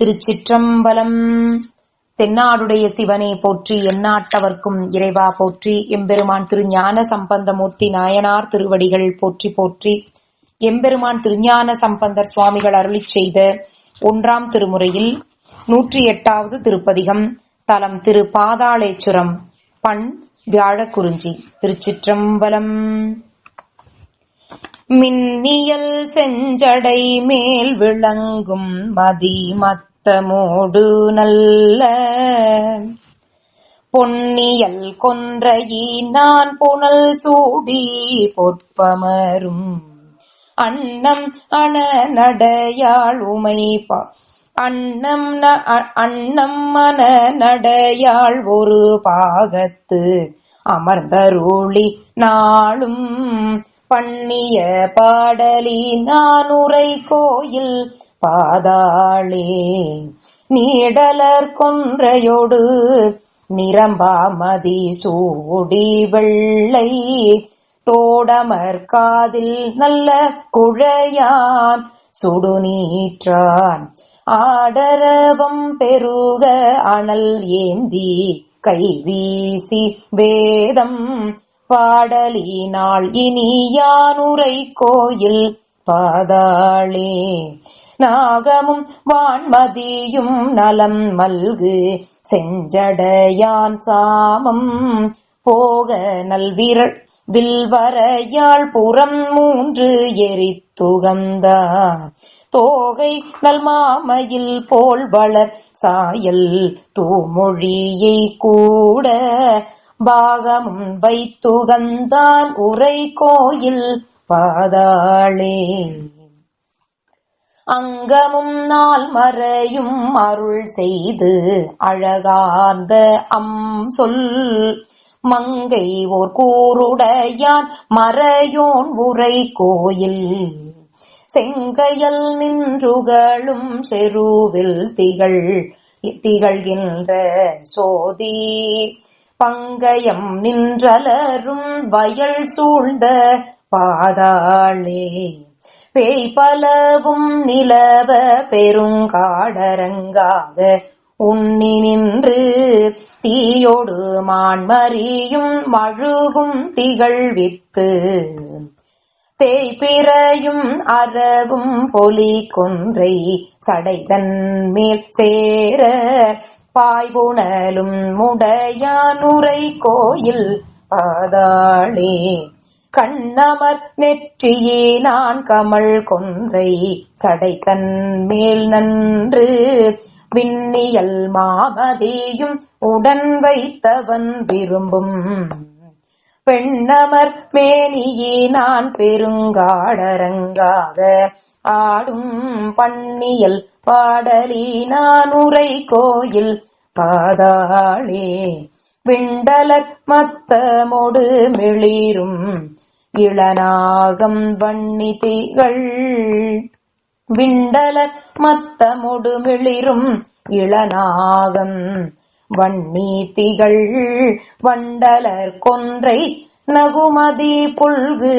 திருச்சிற்றம்பலம். தென்னாடுடைய சிவனை போற்றி எந்நாட்டவர்க்கும் இறைவா போற்றி எம்பெருமான் திருஞான சம்பந்தமூர்த்தி நாயனார் திருவடிகள் போற்றி போற்றி. எம்பெருமான் திருஞான சம்பந்தர் சுவாமிகள் அருளிச் செய்த ஒன்றாம் திருமுறையில் நூற்றி எட்டாவது திருப்பதிகம் தலம் திரு பாதாளேச்சுரம் பண் வியாழக்குறிஞ்சி திருச்சிற்றம்பலம். மின்னியல் செஞ்சடை மேல் விளங்கும் மதி மத்தமோடு நல்ல. பொன்னியல் கொன்றையினான் புனல் சூடி பொற்பமரும். அன்னம் அண நடையாள் உமைப்பா அன்னம் ந- அ- அன்னம் மன நடையாள் ஒரு பாகத்து. அமர்ந்தருளி நாளும் பண்ணிய பாடலி நானுரை கோயில் பாதாளே. நீடலர் கொன்றையோடு நிரம்பாமதி சூடி வெள்ளை. தோடமர் காதில் நல்ல குழையான் சுடுநீற்றான். ஆடரவம் பெருக அனல் ஏந்தி கைவீசி வேதம் பாடலினாள் இனியானுரை கோயில் பாதாளே. நாகமும் வான்மதியும் நலம் மல்கு செஞ்சடையான் சாமம் போக நல்விரல் வில்வரையாள் புறம் மூன்று எரித்துகந்தா தோகை நல்மாமையில் போல் வளர் சாயல் தூமொழியை கூட பாகமும் வைத்துகந்தான் உரை கோயில் பாதாளே. அங்கமும் நாள் மறையும் அருள் செய்து அழகார்ந்த அம் சொல் மங்கை ஓர் கூருடையான் மறையோன் உரை கோயில் செங்கையல் நின்றுகளும் செருவில் திகழ் திகழ்கின்ற சோதி. பங்கயம் நின்றலரும் வயல் சூழ்ந்த பாதாளே. பேய் பலவும் நிலவ பெருங்காடரங்காக உண்ணி நின்று தீயோடு மான்மறியும் மழுகும் திகழ்வித்து தேய்பிறையும் அறவும் பொலி கொன்றை சடைதன் மேல் சேர பாய்வுணலும் முடையானுரை கோயில் பாதாளே. கண்ணமர் நெற்றியே நான் கமல் கொன்றை சடைதன் மேல் நன்று. விண்ணியல் மாமதியும் உடன் வைத்தவன் விரும்பும். பெண்ணமர் மேனியே நான் பெருங்காடரங்காக ஆடும் பண்ணியல் பாடலி நான் உரை கோயில் பாதாளே விண்டலர் மத்தமொடு மிளிரும் இளநாகம் வன்னி திகழ் விண்டலர் மத்தமொடு மிளிரும் இளநாகம் வன்னி திகழ் வண்டலர் கொன்றை நகுமதி புல்கு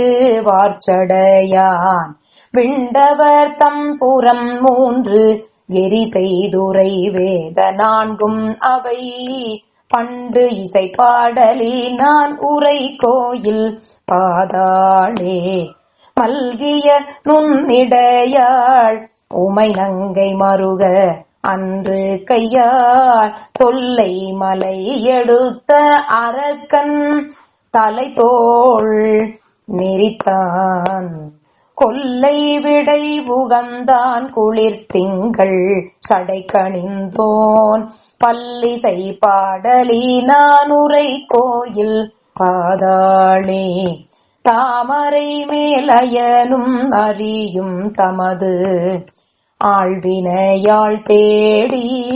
வார்ச்சடையான் விண்டவர் தம்புறம் மூன்று எரி செய்துரை வேத நான்கும் அவை. பண்டு இசை பாடலி நான் உரை கோயில் பாதாளே. மல்கிய நுண்ணிடையாள் உமை நங்கை மருக அன்று கையால் தொல்லை மலை எடுத்த அரக்கன் தலை தோள் நெறித்தான். கொல்லை விடை புகந்தான் குளிர் திங்கள் சடை கணிந்தோன். பல்லிசை பாடலி நானுரை கோயில் பாதாளே. தாமரை மேலயனும் அறியும் தமது ஆழ்வினையாள் தேடி.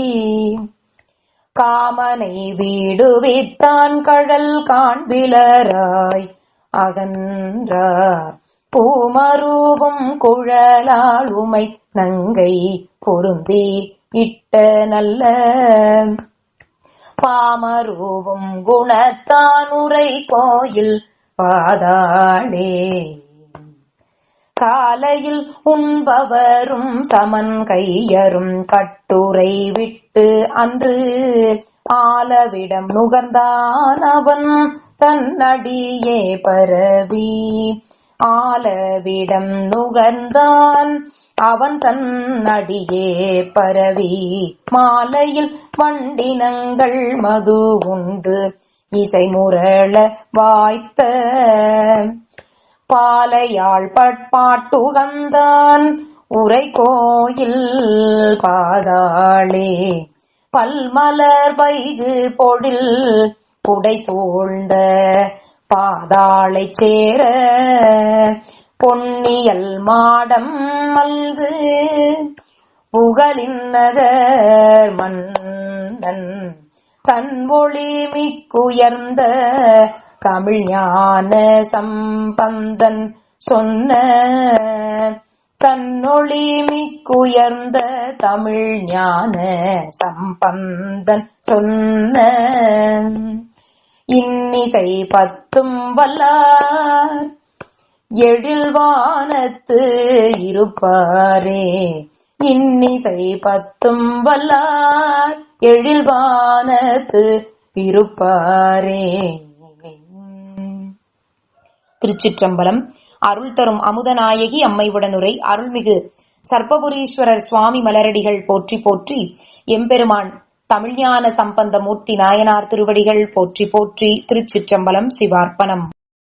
காமனை வீடுவித்தான் கடல் காண்பிலராய் அகன்றார். பூமரூபம் குழலால் உமை நங்கை பொருந்தி இட்ட நல்ல பாமரூபம் குணத்தானுரை கோயில் பாதாளே காலையில் உண்பவரும் சமன் கையரும் கட்டுரை விட்டு அன்று ஆலவிடம் நுகர்ந்தான் அவன் தன்னடியே பரவி. ஆலவிடம் நுகர்ந்தான். அவன் தன் அடியே பரவி மாலையில் வண்டினங்கள் மது உண்டு. இசை முரள வாய்த்த பாலையாள் பட்பாட்டுகந்தான். உரை கோயில் பாதாளே. பல்மலர் வைகு பொழில் புடை சூழ்ந்த பாதாளை சேர பொன்னியல் மாடம் மல்கு. புகழின் நகர் மன்னன் தன் ஒளி மிக்குயர்ந்த தமிழ் ஞான சம்பந்தன் சொன்ன தன்னொளி மிக்குயர்ந்த தமிழ் ஞான சம்பந்தன் சொன்ன இன்னிசை பத்தும் வல்லார். எழில் வானத்து இருப்பாரே. இன்னிசை பத்தும் வல்லார். எழில் வானத்து இருப்பாரே. திருச்சிற்றம்பலம். அருள் தரும் அமுதநாயகி அம்மைவுடனுரை. அருள்மிகு சர்ப்பபுரீஸ்வரர் சுவாமி மலரடிகள் போற்றி போற்றி. எம்பெருமான் தமிழ்ஞான சம்பந்த மூர்த்தி நாயனார் திருவடிகள் போற்றி போற்றி திருச்சிற்றம்பலம் சிவார்ப்பணம்.